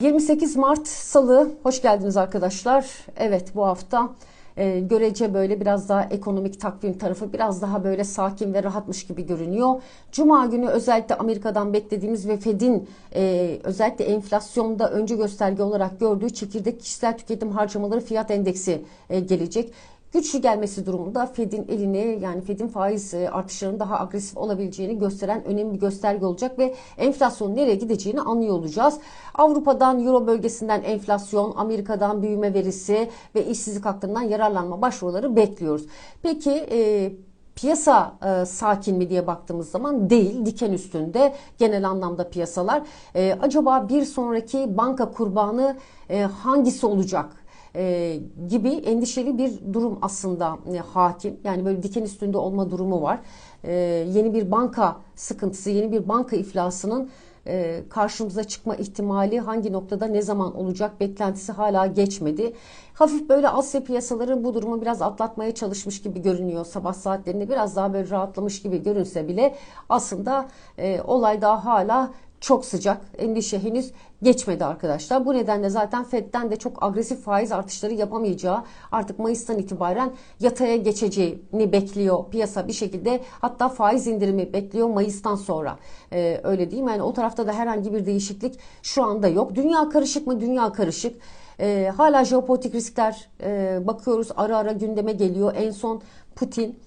28 Mart Salı, hoş geldiniz arkadaşlar. Evet bu hafta e, görece böyle biraz daha ekonomik takvim tarafı biraz daha böyle sakin ve rahatmış gibi görünüyor. Cuma günü özellikle Amerika'dan beklediğimiz ve Fed'in e, özellikle enflasyonda önce gösterge olarak gördüğü çekirdek kişisel tüketim harcamaları fiyat endeksi e, gelecek güçlü gelmesi durumunda Fed'in eline yani Fed'in faiz e, artışlarının daha agresif olabileceğini gösteren önemli bir gösterge olacak ve enflasyonun nereye gideceğini anlıyor olacağız. Avrupa'dan, Euro bölgesinden enflasyon, Amerika'dan büyüme verisi ve işsizlik hakkından yararlanma başvuruları bekliyoruz. Peki e, piyasa e, sakin mi diye baktığımız zaman değil diken üstünde genel anlamda piyasalar. E, acaba bir sonraki banka kurbanı e, hangisi olacak? E, gibi endişeli bir durum aslında e, hakim. Yani böyle diken üstünde olma durumu var. E, yeni bir banka sıkıntısı, yeni bir banka iflasının e, karşımıza çıkma ihtimali hangi noktada ne zaman olacak beklentisi hala geçmedi. Hafif böyle Asya piyasaları bu durumu biraz atlatmaya çalışmış gibi görünüyor. Sabah saatlerinde biraz daha böyle rahatlamış gibi görünse bile aslında e, olay daha hala çok sıcak. Endişe henüz geçmedi arkadaşlar. Bu nedenle zaten Fed'den de çok agresif faiz artışları yapamayacağı artık Mayıs'tan itibaren yataya geçeceğini bekliyor piyasa bir şekilde. Hatta faiz indirimi bekliyor Mayıs'tan sonra. Ee, öyle değil mi? Yani o tarafta da herhangi bir değişiklik şu anda yok. Dünya karışık mı? Dünya karışık. Ee, hala jeopolitik riskler e, bakıyoruz ara ara gündeme geliyor. En son Putin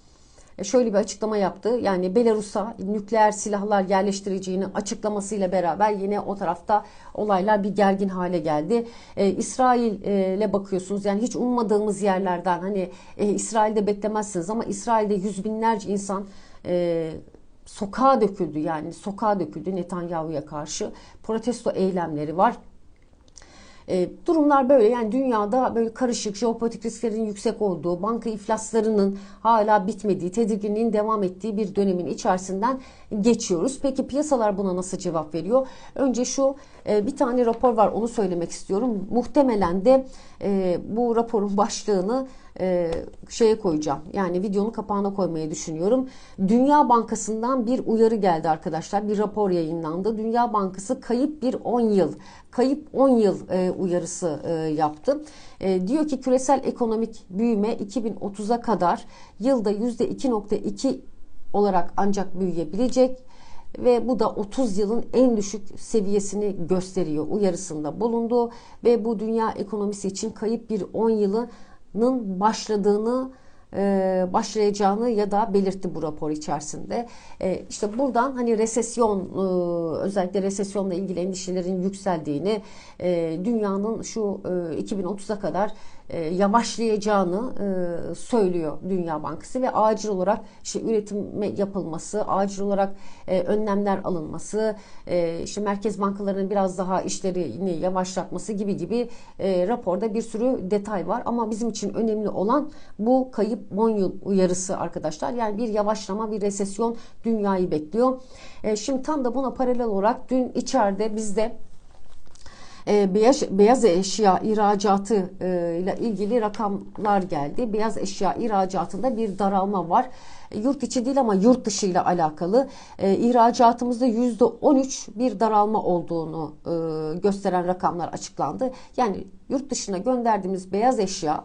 şöyle bir açıklama yaptı. Yani Belarus'a nükleer silahlar yerleştireceğini açıklamasıyla beraber yine o tarafta olaylar bir gergin hale geldi. Ee, İsrail'e bakıyorsunuz yani hiç ummadığımız yerlerden hani e, İsrail'de beklemezsiniz ama İsrail'de yüz binlerce insan e, sokağa döküldü yani sokağa döküldü Netanyahu'ya karşı protesto eylemleri var. E, durumlar böyle yani dünyada böyle karışık jeopolitik risklerin yüksek olduğu, banka iflaslarının hala bitmediği, tedirginliğin devam ettiği bir dönemin içerisinden geçiyoruz. Peki piyasalar buna nasıl cevap veriyor? Önce şu e, bir tane rapor var onu söylemek istiyorum. Muhtemelen de e, bu raporun başlığını e, şeye koyacağım. Yani videonun kapağına koymayı düşünüyorum. Dünya Bankası'ndan bir uyarı geldi arkadaşlar. Bir rapor yayınlandı. Dünya Bankası kayıp bir 10 yıl, kayıp 10 yıl e, uyarısı e, yaptı. E, diyor ki küresel ekonomik büyüme 2030'a kadar yılda %2.2 olarak ancak büyüyebilecek ve bu da 30 yılın en düşük seviyesini gösteriyor uyarısında bulundu ve bu dünya ekonomisi için kayıp bir 10 yılı başladığını e, başlayacağını ya da belirtti bu rapor içerisinde. E, işte buradan hani resesyon e, özellikle resesyonla ilgili endişelerin yükseldiğini, dünyanın şu 2030'a kadar yavaşlayacağını söylüyor Dünya Bankası ve acil olarak işte üretime yapılması, acil olarak önlemler alınması, işte merkez bankalarının biraz daha işlerini yavaşlatması gibi gibi raporda bir sürü detay var ama bizim için önemli olan bu kayıp 10 yıl uyarısı arkadaşlar. Yani bir yavaşlama, bir resesyon dünyayı bekliyor. E, şimdi tam da buna paralel olarak dün içeride bizde e, beyaz, beyaz eşya ihracatı e, ile ilgili rakamlar geldi. Beyaz eşya ihracatında bir daralma var. Yurt içi değil ama yurt dışı ile alakalı. E, ihracatımızda %13 bir daralma olduğunu e, gösteren rakamlar açıklandı. Yani yurt dışına gönderdiğimiz beyaz eşya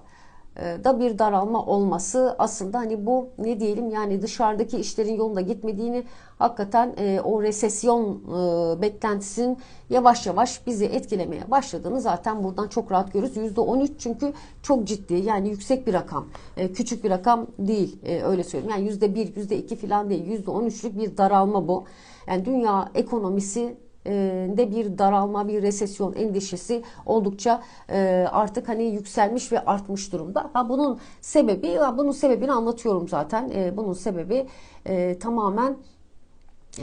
da bir daralma olması aslında hani bu ne diyelim yani dışarıdaki işlerin yolunda gitmediğini hakikaten e, o resesyon e, beklentisinin yavaş yavaş bizi etkilemeye başladığını zaten buradan çok rahat görürüz. %13 çünkü çok ciddi yani yüksek bir rakam. E, küçük bir rakam değil e, öyle söyleyeyim. Yani %1, %2 falan değil. %13'lük bir daralma bu. Yani dünya ekonomisi de bir daralma, bir resesyon endişesi oldukça artık hani yükselmiş ve artmış durumda. Ha bunun sebebi, bunun sebebini anlatıyorum zaten. Bunun sebebi tamamen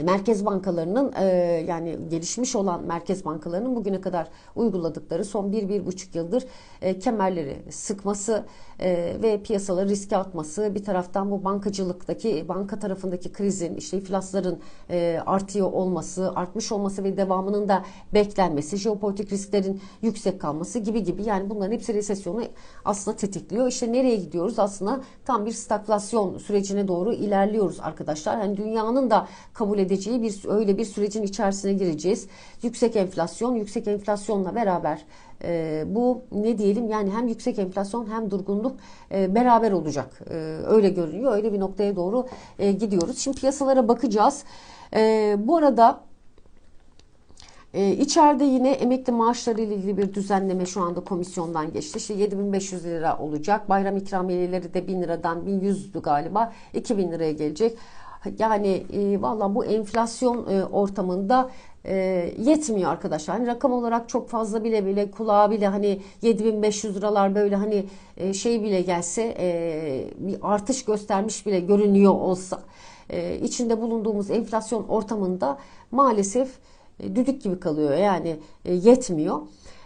merkez bankalarının e, yani gelişmiş olan merkez bankalarının bugüne kadar uyguladıkları son bir bir buçuk yıldır e, kemerleri sıkması e, ve piyasaları riske atması bir taraftan bu bankacılıktaki banka tarafındaki krizin işte iflasların e, artıyor olması artmış olması ve devamının da beklenmesi jeopolitik risklerin yüksek kalması gibi gibi yani bunların hepsi resesyonu aslında tetikliyor. İşte nereye gidiyoruz aslında tam bir stagflasyon sürecine doğru ilerliyoruz arkadaşlar. Yani dünyanın da kabul edeceği bir öyle bir sürecin içerisine gireceğiz. Yüksek enflasyon, yüksek enflasyonla beraber e, bu ne diyelim yani hem yüksek enflasyon hem durgunluk e, beraber olacak. E, öyle görünüyor. Öyle bir noktaya doğru e, gidiyoruz. Şimdi piyasalara bakacağız. E, bu arada ee, içeride yine emekli maaşları ile ilgili bir düzenleme şu anda komisyondan geçti. İşte 7500 lira olacak. Bayram ikramiyeleri de 1000 liradan 1100'dü galiba 2000 liraya gelecek. Yani e, valla bu enflasyon e, ortamında e, yetmiyor arkadaşlar. Hani rakam olarak çok fazla bile bile kulağa bile hani 7500 liralar böyle hani e, şey bile gelse e, bir artış göstermiş bile görünüyor olsa e, içinde bulunduğumuz enflasyon ortamında maalesef e, düdük gibi kalıyor yani e, yetmiyor.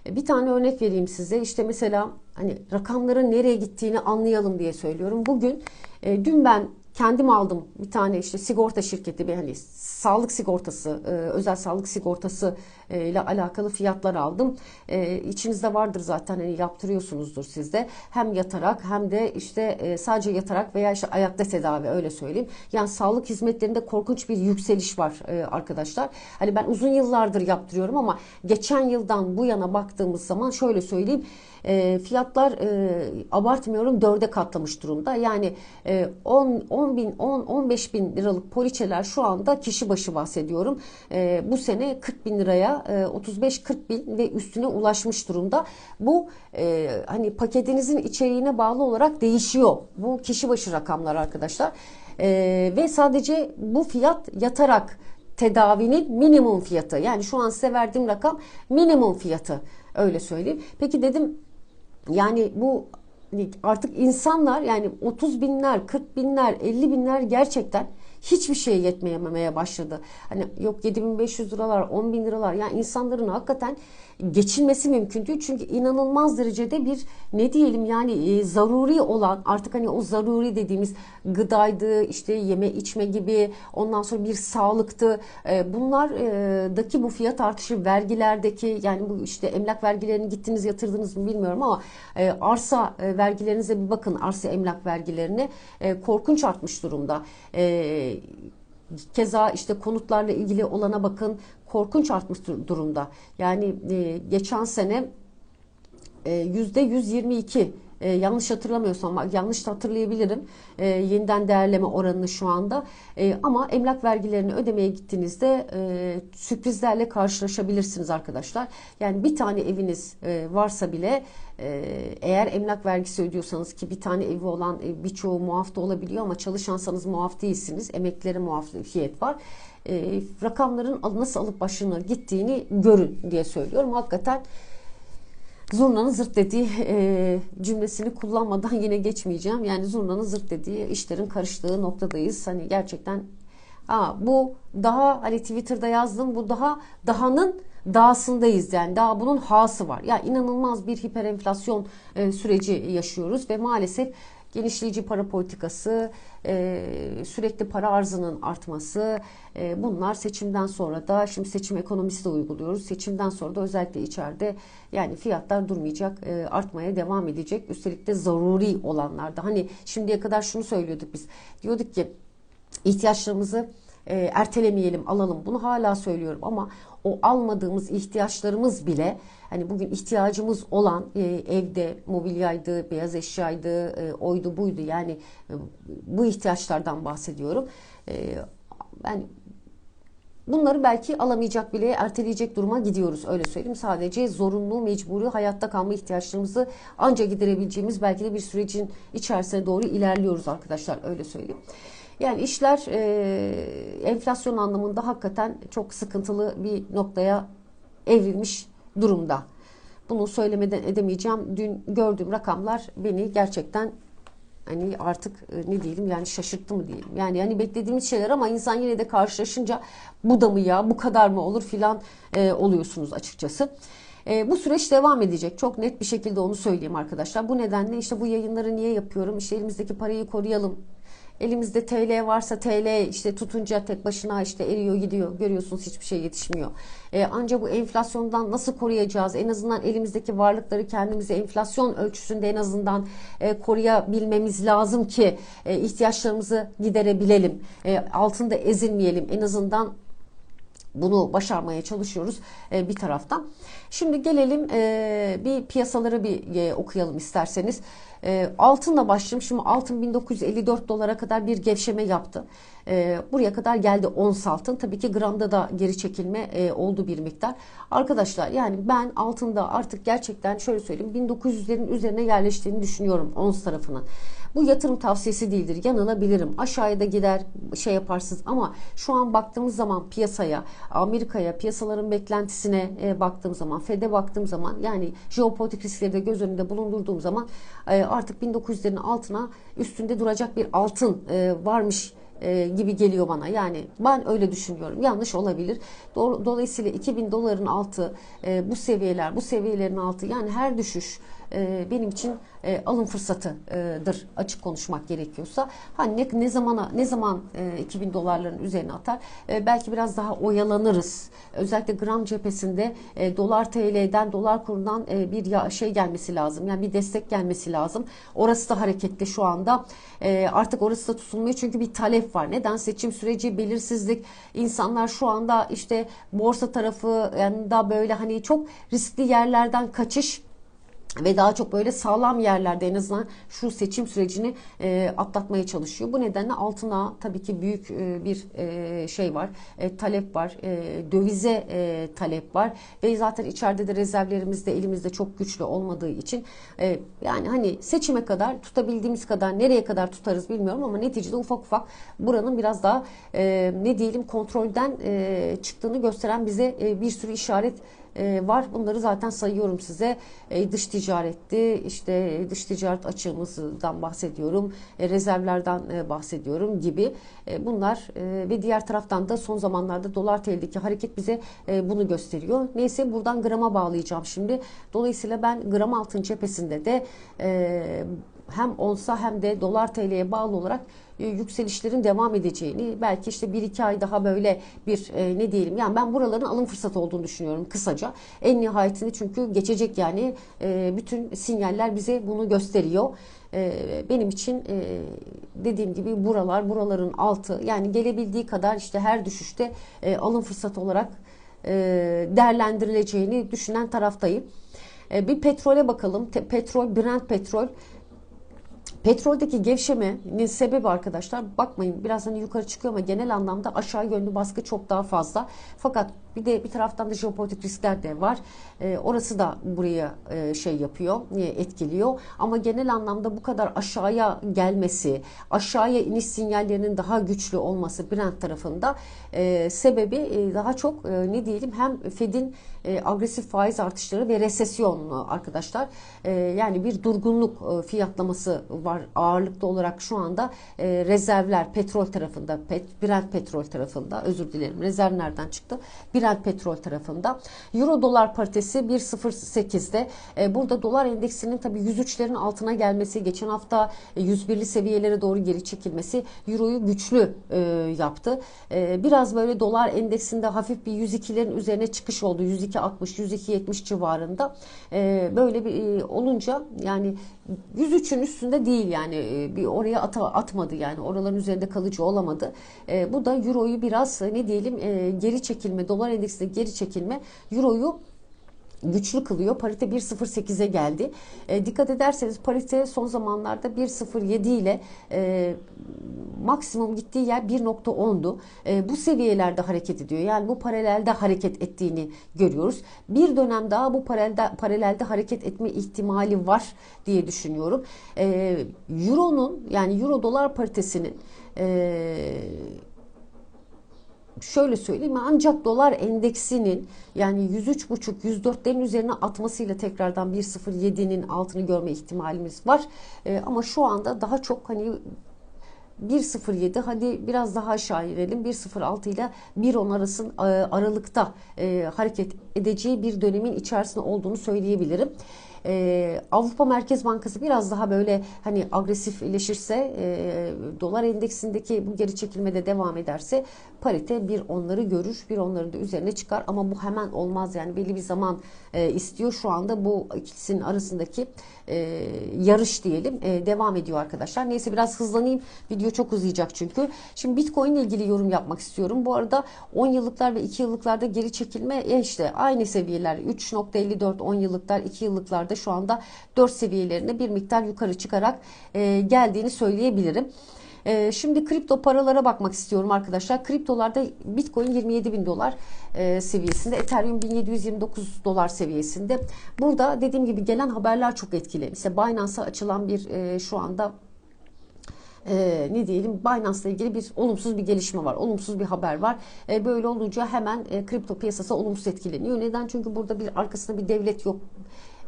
E, bir tane örnek vereyim size. İşte mesela hani rakamların nereye gittiğini anlayalım diye söylüyorum. Bugün dün ben kendim aldım bir tane işte sigorta şirketi bir hani sağlık sigortası, e, özel sağlık sigortası ile alakalı fiyatlar aldım. E, içinizde vardır zaten hani yaptırıyorsunuzdur sizde. Hem yatarak hem de işte sadece yatarak veya işte ayakta tedavi öyle söyleyeyim. Yani sağlık hizmetlerinde korkunç bir yükseliş var arkadaşlar. Hani ben uzun yıllardır yaptırıyorum ama geçen yıldan bu yana baktığımız zaman şöyle söyleyeyim e, fiyatlar e, abartmıyorum dörde katlamış durumda. Yani e, 10, 10 bin 10, 15 bin liralık poliçeler şu anda kişi başı bahsediyorum. E, bu sene 40 bin liraya e, 35-40 bin ve üstüne ulaşmış durumda. Bu e, hani paketinizin içeriğine bağlı olarak değişiyor. Bu kişi başı rakamlar arkadaşlar. E, ve sadece bu fiyat yatarak tedavinin minimum fiyatı. Yani şu an size verdiğim rakam minimum fiyatı. Öyle söyleyeyim. Peki dedim yani bu artık insanlar yani 30 binler, 40 binler, 50 binler gerçekten hiçbir şeye yetmeyememeye başladı. Hani yok 7500 liralar, 10 bin liralar yani insanların hakikaten geçilmesi mümkün değil. Çünkü inanılmaz derecede bir ne diyelim yani e, zaruri olan artık hani o zaruri dediğimiz gıdaydı işte yeme içme gibi ondan sonra bir sağlıktı. E, bunlardaki bu fiyat artışı vergilerdeki yani bu işte emlak vergilerini gittiniz yatırdınız mı bilmiyorum ama e, arsa e, vergilerinize bir bakın arsa emlak vergilerine e, korkunç artmış durumda. E, Keza işte konutlarla ilgili olana bakın korkunç artmış durumda. Yani e, geçen sene e, yüzde 122 e, yanlış hatırlamıyorsam yanlış da hatırlayabilirim. E, yeniden değerleme oranını şu anda. E, ama emlak vergilerini ödemeye gittiğinizde e, sürprizlerle karşılaşabilirsiniz arkadaşlar. Yani bir tane eviniz e, varsa bile e, eğer emlak vergisi ödüyorsanız ki bir tane evi olan e, birçoğu muafta olabiliyor ama çalışansanız muaf değilsiniz. Emeklilere muafiyet var. E, rakamların nasıl alıp başını gittiğini görün diye söylüyorum. Hakikaten zurnanın zırt dediği e, cümlesini kullanmadan yine geçmeyeceğim. Yani zurnanın zırt dediği işlerin karıştığı noktadayız. Hani gerçekten ha, bu daha hani Twitter'da yazdım bu daha dahanın dağsındayız yani daha bunun hası var. Ya inanılmaz bir hiperenflasyon e, süreci yaşıyoruz ve maalesef genişleyici para politikası, e, sürekli para arzının artması, e, bunlar seçimden sonra da şimdi seçim ekonomisi de uyguluyoruz. Seçimden sonra da özellikle içeride yani fiyatlar durmayacak, e, artmaya devam edecek. Üstelik de zaruri olanlarda. Hani şimdiye kadar şunu söylüyorduk biz. Diyorduk ki ihtiyaçlarımızı ertelemeyelim, alalım. Bunu hala söylüyorum ama o almadığımız ihtiyaçlarımız bile hani bugün ihtiyacımız olan e, evde mobilyaydı, beyaz eşyaydı, e, oydu buydu yani e, bu ihtiyaçlardan bahsediyorum. E, ben Bunları belki alamayacak bile erteleyecek duruma gidiyoruz öyle söyleyeyim. Sadece zorunlu, mecburi hayatta kalma ihtiyaçlarımızı ancak giderebileceğimiz belki de bir sürecin içerisine doğru ilerliyoruz arkadaşlar öyle söyleyeyim. Yani işler e, enflasyon anlamında hakikaten çok sıkıntılı bir noktaya evrilmiş durumda. Bunu söylemeden edemeyeceğim. Dün gördüğüm rakamlar beni gerçekten hani artık e, ne diyelim yani şaşırttı mı diyelim. Yani hani beklediğimiz şeyler ama insan yine de karşılaşınca bu da mı ya bu kadar mı olur filan e, oluyorsunuz açıkçası. E, bu süreç devam edecek. Çok net bir şekilde onu söyleyeyim arkadaşlar. Bu nedenle işte bu yayınları niye yapıyorum? İşte elimizdeki parayı koruyalım Elimizde TL varsa TL işte tutunca tek başına işte eriyor gidiyor. Görüyorsunuz hiçbir şey yetişmiyor. E, ancak bu enflasyondan nasıl koruyacağız? En azından elimizdeki varlıkları kendimize enflasyon ölçüsünde en azından e, koruyabilmemiz lazım ki e, ihtiyaçlarımızı giderebilelim. E, altında ezilmeyelim. En azından bunu başarmaya çalışıyoruz e, bir taraftan. Şimdi gelelim e, bir piyasaları bir e, okuyalım isterseniz. E, altınla başlayayım. Şimdi altın 1954 dolara kadar bir gevşeme yaptı. E, buraya kadar geldi ons altın. Tabii ki gramda da geri çekilme e, oldu bir miktar. Arkadaşlar yani ben altında artık gerçekten şöyle söyleyeyim 1900'lerin üzerine yerleştiğini düşünüyorum ons tarafının. Bu yatırım tavsiyesi değildir. Yanılabilirim. Aşağıya da gider şey yaparsınız ama şu an baktığımız zaman piyasaya, Amerika'ya, piyasaların beklentisine e, baktığım zaman, Fed'e baktığım zaman yani jeopolitik riskleri de göz önünde bulundurduğum zaman e, artık 1900'lerin altına üstünde duracak bir altın e, varmış e, gibi geliyor bana. Yani ben öyle düşünüyorum. Yanlış olabilir. Dolayısıyla 2000 doların altı bu seviyeler, bu seviyelerin altı yani her düşüş e, benim için e, alım fırsatıdır açık konuşmak gerekiyorsa. Hani ne, ne zamana ne zaman e, 2000 dolarların üzerine atar? E, belki biraz daha oyalanırız. Özellikle gram cephesinde e, dolar TL'den dolar kurundan e, bir şey gelmesi lazım. Yani bir destek gelmesi lazım. Orası da hareketli şu anda. E, artık orası da tutulmuyor çünkü bir talep var. Neden? Seçim süreci, belirsizlik. insanlar şu anda işte borsa tarafı yani da böyle hani çok riskli yerlerden kaçış ve daha çok böyle sağlam yerlerde en azından şu seçim sürecini e, atlatmaya çalışıyor. Bu nedenle altına tabii ki büyük e, bir e, şey var, e, talep var, e, dövize e, talep var. Ve zaten içeride de rezervlerimiz de elimizde çok güçlü olmadığı için e, yani hani seçime kadar tutabildiğimiz kadar nereye kadar tutarız bilmiyorum ama neticede ufak ufak buranın biraz daha e, ne diyelim kontrolden e, çıktığını gösteren bize e, bir sürü işaret e, var. Bunları zaten sayıyorum size. E, dış ticaretti, işte dış ticaret açığımızdan bahsediyorum, e, rezervlerden e, bahsediyorum gibi. E, bunlar e, ve diğer taraftan da son zamanlarda dolar TL'deki hareket bize e, bunu gösteriyor. Neyse buradan grama bağlayacağım şimdi. Dolayısıyla ben gram altın cephesinde de e, hem onsa hem de dolar TL'ye bağlı olarak e, yükselişlerin devam edeceğini belki işte bir iki ay daha böyle bir e, ne diyelim yani ben buraların alım fırsatı olduğunu düşünüyorum kısaca. En nihayetinde çünkü geçecek yani e, bütün sinyaller bize bunu gösteriyor. E, benim için e, dediğim gibi buralar buraların altı yani gelebildiği kadar işte her düşüşte e, alım fırsatı olarak e, değerlendirileceğini düşünen taraftayım. E, bir petrole bakalım. Petrol, Brent petrol Petroldeki gevşemenin sebebi arkadaşlar bakmayın biraz hani yukarı çıkıyor ama genel anlamda aşağı yönlü baskı çok daha fazla. Fakat bir de bir taraftan da jeopolitik riskler de var. E, orası da buraya e, şey yapıyor, e, etkiliyor. Ama genel anlamda bu kadar aşağıya gelmesi, aşağıya iniş sinyallerinin daha güçlü olması Brent tarafında e, sebebi e, daha çok e, ne diyelim hem Fed'in e, agresif faiz artışları ve resesyon arkadaşlar. E, yani bir durgunluk e, fiyatlaması var ağırlıklı olarak şu anda e, rezervler petrol tarafında, pet, Brent petrol tarafında özür dilerim rezerv nereden çıktı? Brent petrol tarafında. Euro dolar paritesi 1.08'de. E, burada dolar endeksinin tabii 103'lerin altına gelmesi, geçen hafta 101'li seviyelere doğru geri çekilmesi Euro'yu güçlü e, yaptı. E, biraz böyle dolar endeksinde hafif bir 102'lerin üzerine çıkış oldu. 102.60, 102.70 civarında. E, böyle bir e, olunca yani 103'ün üstünde değil yani e, bir oraya at atmadı yani oraların üzerinde kalıcı olamadı. E, bu da Euro'yu biraz ne diyelim e, geri çekilme, dolar endeksinde geri çekilme Euro'yu güçlü kılıyor. Parite 1.08'e geldi. E, dikkat ederseniz parite son zamanlarda 1.07 ile e, maksimum gittiği yer 1.10'du. E, bu seviyelerde hareket ediyor. Yani bu paralelde hareket ettiğini görüyoruz. Bir dönem daha bu paralelde, paralelde hareket etme ihtimali var diye düşünüyorum. E, Euro'nun yani Euro dolar paritesinin e, şöyle söyleyeyim ancak dolar endeksinin yani 103.5 104'lerin üzerine atmasıyla tekrardan 1.07'nin altını görme ihtimalimiz var. E, ama şu anda daha çok hani 1.07 hadi biraz daha aşağı inelim 1.06 ile 1.10 arasın e, aralıkta e, hareket edeceği bir dönemin içerisinde olduğunu söyleyebilirim. E, Avrupa Merkez Bankası biraz daha böyle hani agresifleşirse e, dolar endeksindeki bu geri çekilme de devam ederse parite bir onları görür bir onların da üzerine çıkar. Ama bu hemen olmaz yani belli bir zaman e, istiyor. Şu anda bu ikisinin arasındaki e, yarış diyelim e, devam ediyor arkadaşlar. Neyse biraz hızlanayım. Video çok uzayacak çünkü. Şimdi bitcoin ile ilgili yorum yapmak istiyorum. Bu arada 10 yıllıklar ve 2 yıllıklarda geri çekilme e, işte aynı seviyeler. 3.54 10 yıllıklar 2 yıllıklarda şu anda 4 seviyelerine bir miktar yukarı çıkarak e, geldiğini söyleyebilirim. E, şimdi kripto paralara bakmak istiyorum arkadaşlar. Kriptolarda Bitcoin 27 bin dolar e, seviyesinde, Ethereum 1729 dolar seviyesinde. Burada dediğim gibi gelen haberler çok etkili. Mesela Binance'a açılan bir e, şu anda e, ne diyelim Binance ile ilgili bir olumsuz bir gelişme var. Olumsuz bir haber var. E, böyle olunca hemen e, kripto piyasası olumsuz etkileniyor. Neden? Çünkü burada bir arkasında bir devlet yok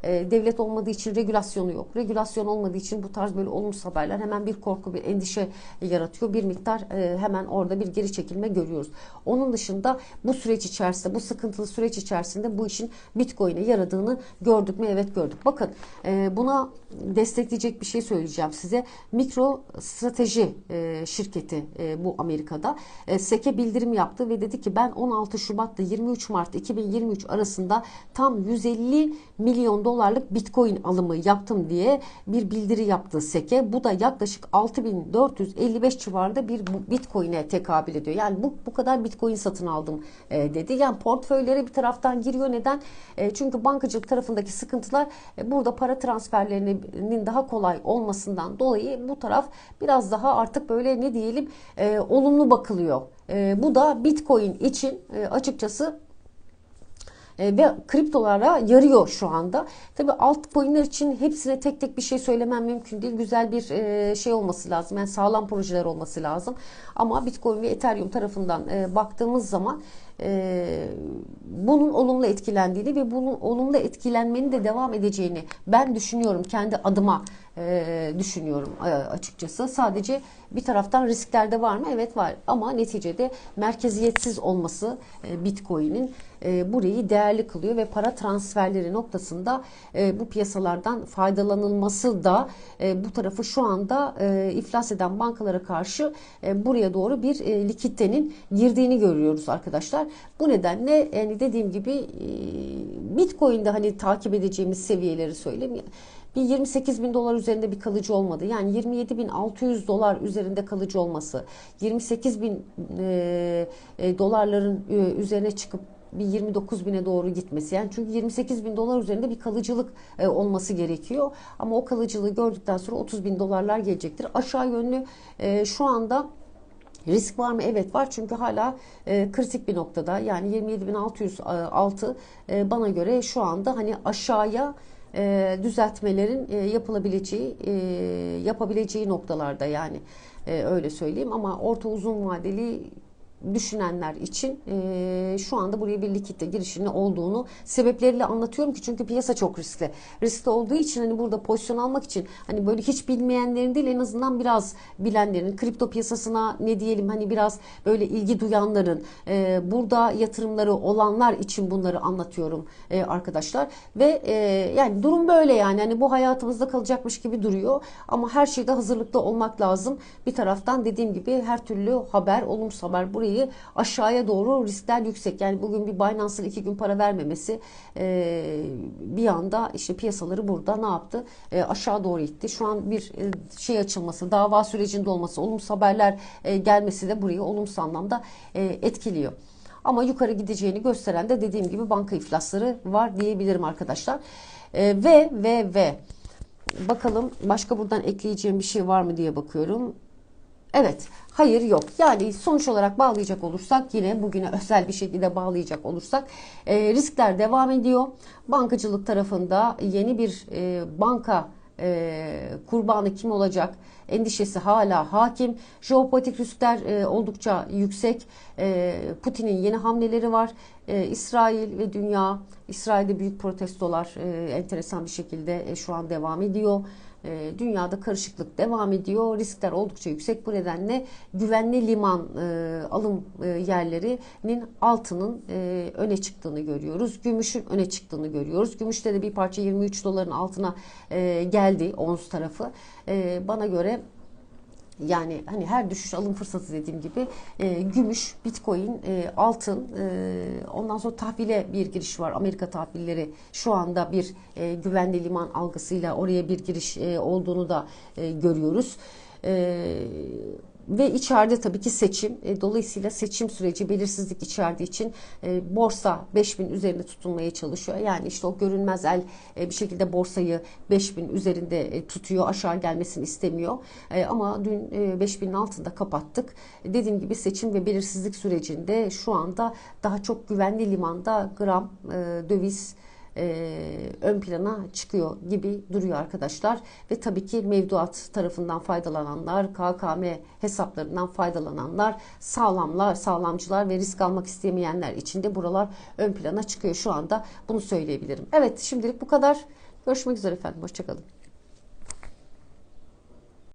e, devlet olmadığı için regülasyonu yok. Regülasyon olmadığı için bu tarz böyle olumsuz haberler hemen bir korku, bir endişe yaratıyor. Bir miktar e, hemen orada bir geri çekilme görüyoruz. Onun dışında bu süreç içerisinde, bu sıkıntılı süreç içerisinde bu işin Bitcoin'e yaradığını gördük mü? Evet gördük. Bakın e, buna destekleyecek bir şey söyleyeceğim size. Mikro strateji şirketi bu Amerika'da e, bildirim yaptı ve dedi ki ben 16 Şubat'ta 23 Mart 2023 arasında tam 150 milyon dolarlık Bitcoin alımı yaptım diye bir bildiri yaptı SEK'e. Bu da yaklaşık 6455 civarında bir Bitcoin'e tekabül ediyor. Yani bu, bu kadar Bitcoin satın aldım e, dedi. Yani portföylere bir taraftan giriyor. Neden? E, çünkü bankacılık tarafındaki sıkıntılar e, burada para transferlerinin daha kolay olmasından dolayı bu taraf biraz daha artık böyle ne diyelim e, olumlu bakılıyor. E, bu da Bitcoin için e, açıkçası e, ve kriptolara yarıyor şu anda. Tabii altcoin'ler için hepsine tek tek bir şey söylemem mümkün değil. Güzel bir e, şey olması lazım. Yani sağlam projeler olması lazım. Ama Bitcoin ve Ethereum tarafından e, baktığımız zaman bunun olumlu etkilendiğini ve bunun olumlu etkilenmenin de devam edeceğini ben düşünüyorum kendi adıma düşünüyorum açıkçası. Sadece bir taraftan riskler de var mı? Evet var ama neticede merkeziyetsiz olması Bitcoin'in e, burayı değerli kılıyor ve para transferleri noktasında e, bu piyasalardan faydalanılması da e, bu tarafı şu anda e, iflas eden bankalara karşı e, buraya doğru bir e, likiditenin girdiğini görüyoruz arkadaşlar. Bu nedenle yani dediğim gibi e, Bitcoin'de hani takip edeceğimiz seviyeleri söyleyeyim bir 28 bin dolar üzerinde bir kalıcı olmadı. Yani 27 bin 600 dolar üzerinde kalıcı olması, 28 bin e, e, dolarların e, üzerine çıkıp bir 29 bine doğru gitmesi. Yani çünkü 28 bin dolar üzerinde bir kalıcılık e, olması gerekiyor. Ama o kalıcılığı gördükten sonra 30 bin dolarlar gelecektir. Aşağı yönlü e, şu anda Risk var mı? Evet var çünkü hala e, kritik bir noktada yani 27.606 e, bana göre şu anda hani aşağıya e, düzeltmelerin e, yapılabileceği e, yapabileceği noktalarda yani e, öyle söyleyeyim. Ama orta uzun vadeli düşünenler için e, şu anda buraya bir likitte girişinin olduğunu sebepleriyle anlatıyorum ki çünkü piyasa çok riskli. Riskli olduğu için hani burada pozisyon almak için hani böyle hiç bilmeyenlerin değil en azından biraz bilenlerin kripto piyasasına ne diyelim hani biraz böyle ilgi duyanların e, burada yatırımları olanlar için bunları anlatıyorum e, arkadaşlar ve e, yani durum böyle yani hani bu hayatımızda kalacakmış gibi duruyor ama her şeyde hazırlıklı olmak lazım. Bir taraftan dediğim gibi her türlü haber olumsuz haber burayı dolayı aşağıya doğru riskler yüksek. Yani bugün bir Binance'ın iki gün para vermemesi e, bir anda işte piyasaları burada ne yaptı? E, aşağı doğru itti. Şu an bir e, şey açılması, dava sürecinde olması, olumsuz haberler e, gelmesi de burayı olumsuz anlamda e, etkiliyor. Ama yukarı gideceğini gösteren de dediğim gibi banka iflasları var diyebilirim arkadaşlar. E, ve ve ve bakalım başka buradan ekleyeceğim bir şey var mı diye bakıyorum. Evet, hayır yok. Yani sonuç olarak bağlayacak olursak yine bugüne özel bir şekilde bağlayacak olursak e, riskler devam ediyor. Bankacılık tarafında yeni bir e, banka e, kurbanı kim olacak endişesi hala hakim. Jeopolitik riskler e, oldukça yüksek. E, Putin'in yeni hamleleri var. E, İsrail ve dünya, İsrail'de büyük protestolar e, enteresan bir şekilde e, şu an devam ediyor. E, dünyada karışıklık devam ediyor. Riskler oldukça yüksek. Bu nedenle güvenli liman e, alım e, yerlerinin altının e, öne çıktığını görüyoruz. Gümüşün öne çıktığını görüyoruz. Gümüşte de bir parça 23 doların altına geldi ons tarafı. Bana göre yani hani her düşüş alım fırsatı dediğim gibi e, gümüş, bitcoin, e, altın e, ondan sonra tahvile bir giriş var. Amerika tahvilleri şu anda bir e, güvenli liman algısıyla oraya bir giriş e, olduğunu da e, görüyoruz. E, ve içeride tabii ki seçim. E, dolayısıyla seçim süreci belirsizlik içerdiği için e, borsa 5000 üzerinde tutunmaya çalışıyor. Yani işte o görünmez el e, bir şekilde borsayı 5000 üzerinde tutuyor. Aşağı gelmesini istemiyor. Ama dün e, 5000'in altında kapattık. Dediğim gibi seçim ve belirsizlik sürecinde şu anda daha çok güvenli limanda gram döviz e, ön plana çıkıyor gibi duruyor arkadaşlar. Ve tabii ki mevduat tarafından faydalananlar, KKM hesaplarından faydalananlar, sağlamlar, sağlamcılar ve risk almak istemeyenler için de buralar ön plana çıkıyor şu anda. Bunu söyleyebilirim. Evet şimdilik bu kadar. Görüşmek üzere efendim. Hoşçakalın.